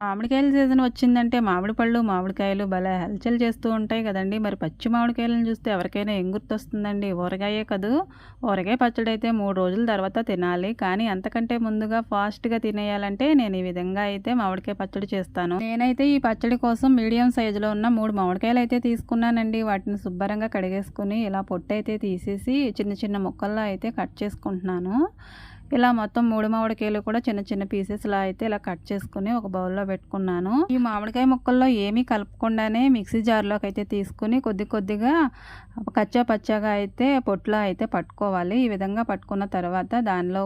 మామిడికాయల season వచ్చిందంటే మామిడి పళ్ళు మామిడికాయలు భలే హల్చల్ చేస్తూ ఉంటాయి కదండి. మరి పచ్చి మామిడికాయలను చూస్తే ఎవరికైనా ఏం గుర్తొస్తుందండి? ఊరగాయే కదూ? ఊరగాయ పచ్చడి అయితే మూడు రోజుల తర్వాత తినాలి. కానీ అంతకంటే ముందుగా ఫాస్ట్గా తినేయాలంటే నేను ఈ విధంగా అయితే మామిడికాయ పచ్చడి చేస్తాను. నేనైతే ఈ పచ్చడి కోసం మీడియం సైజులో ఉన్న మూడు మామిడికాయలు అయితే తీసుకున్నానండి. వాటిని శుభ్రంగా కడిగేసుకుని ఇలా పొట్టు అయితే తీసేసి చిన్న చిన్న ముక్కల్లో అయితే కట్ చేసుకుంటున్నాను. ఇలా మొత్తం మూడు మామిడికాయలు కూడా చిన్న చిన్న పీసెస్లా అయితే ఇలా కట్ చేసుకుని ఒక బౌల్లో పెట్టుకున్నాను. ఈ మామిడికాయ ముక్కల్లో ఏమీ కలపకుండానే మిక్సీ జార్లోకి అయితే తీసుకుని కొద్ది కొద్దిగా కచ్చా పచ్చాగా అయితే పొట్లో అయితే పట్టుకోవాలి. ఈ విధంగా పట్టుకున్న తర్వాత దానిలో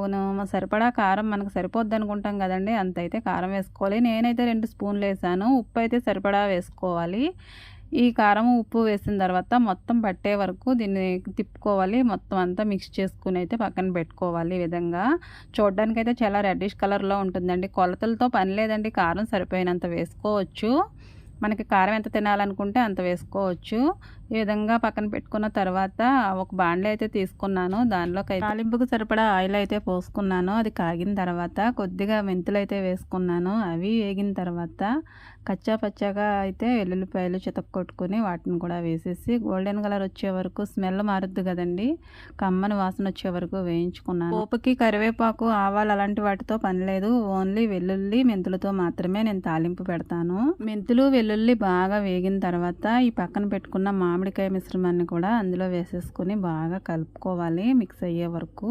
సరిపడా కారం మనకు సరిపోద్ది అనుకుంటాం కదండి అంత అయితే కారం వేసుకోవాలి. నేనైతే రెండు స్పూన్లు వేసాను. ఉప్పు అయితే సరిపడా వేసుకోవాలి. ఈ కారం ఉప్పు వేసిన తర్వాత మొత్తం పట్టే వరకు దీన్ని తిప్పుకోవాలి. మొత్తం అంతా మిక్స్ చేసుకుని అయితే పక్కన పెట్టుకోవాలి ఈ విధంగా. చూడడానికి అయితే చాలా రెడ్డిష్ కలర్లో ఉంటుందండి. కొలతలతో పని లేదండి. కారం సరిపోయినంత వేసుకోవచ్చు. మనకి కారం ఎంత తినాలనుకుంటే అంత వేసుకోవచ్చు. ఈ విధంగా పక్కన పెట్టుకున్న తర్వాత ఒక బాండ్లీ అయితే తీసుకున్నాను. దానిలో తాలింపుకు సరిపడా ఆయిల్ అయితే పోసుకున్నాను. అది కాగిన తర్వాత కొద్దిగా మెంతులు అయితే వేసుకున్నాను. అవి వేగిన తర్వాత కచ్చా పచ్చాగా అయితే వెల్లుల్లిపాయలు చితక్కొట్టుకుని వాటిని కూడా వేసేసి గోల్డెన్ కలర్ వచ్చే వరకు స్మెల్ మారుద్దు కదండి. కమ్మని వాసన వచ్చే వరకు వేయించుకున్నాను. పోపుకి కరివేపాకు ఆవాలు అలాంటి వాటితో పని లేదు. ఓన్లీ వెల్లుల్లి మెంతులతో మాత్రమే నేను తాలింపు పెడతాను. మెంతులు వెల్లుల్లి బాగా వేగిన తర్వాత ఈ పక్కన పెట్టుకున్న మామిడికాయ మిశ్రమాన్ని కూడా అందులో వేసేసుకొని బాగా కలుపుకోవాలి మిక్స్ అయ్యే వరకు.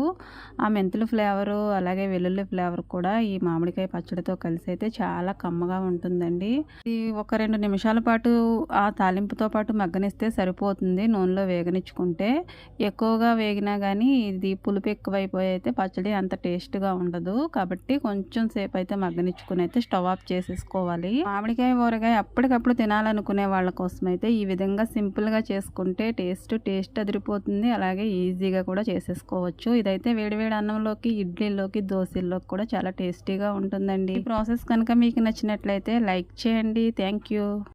ఆ మెంతులు ఫ్లేవరు అలాగే వెల్లుల్లి ఫ్లేవర్ కూడా ఈ మామిడికాయ పచ్చడితో కలిసి అయితే చాలా కమ్మగా ఉంటుందండి. ఇది ఒక రెండు నిమిషాల పాటు ఆ తాలింపుతో పాటు మగ్గనిస్తే సరిపోతుంది నూనెలో వేగనిచ్చుకుంటే. ఎక్కువగా వేగినా కానీ ఇది పులుపు ఎక్కువైపోయి అయితే పచ్చడి అంత టేస్ట్గా ఉండదు. కాబట్టి కొంచెం సేపు అయితే మగ్గనిచ్చుకుని అయితే స్టవ్ ఆఫ్ చేసేసుకోవాలి. మామిడికాయ ఊరగాయ అప్పటికప్పుడు తినాలనుకునే వాళ్ళ కోసం అయితే ఈ విధంగా సింపుల్గా సింపుల్గా చేసుకుంటే టేస్ట్ టేస్ట్ అదిరిపోతుంది. అలాగే ఈజీగా కూడా చేసేసుకోవచ్చు. ఇదైతే వేడివేడి అన్నంలోకి ఇడ్లీలోకి దోశల్లోకి కూడా చాలా టేస్టీగా ఉంటుందండి. ఈ ప్రాసెస్ కనుక మీకు నచ్చినట్లయితే లైక్ చేయండి. థ్యాంక్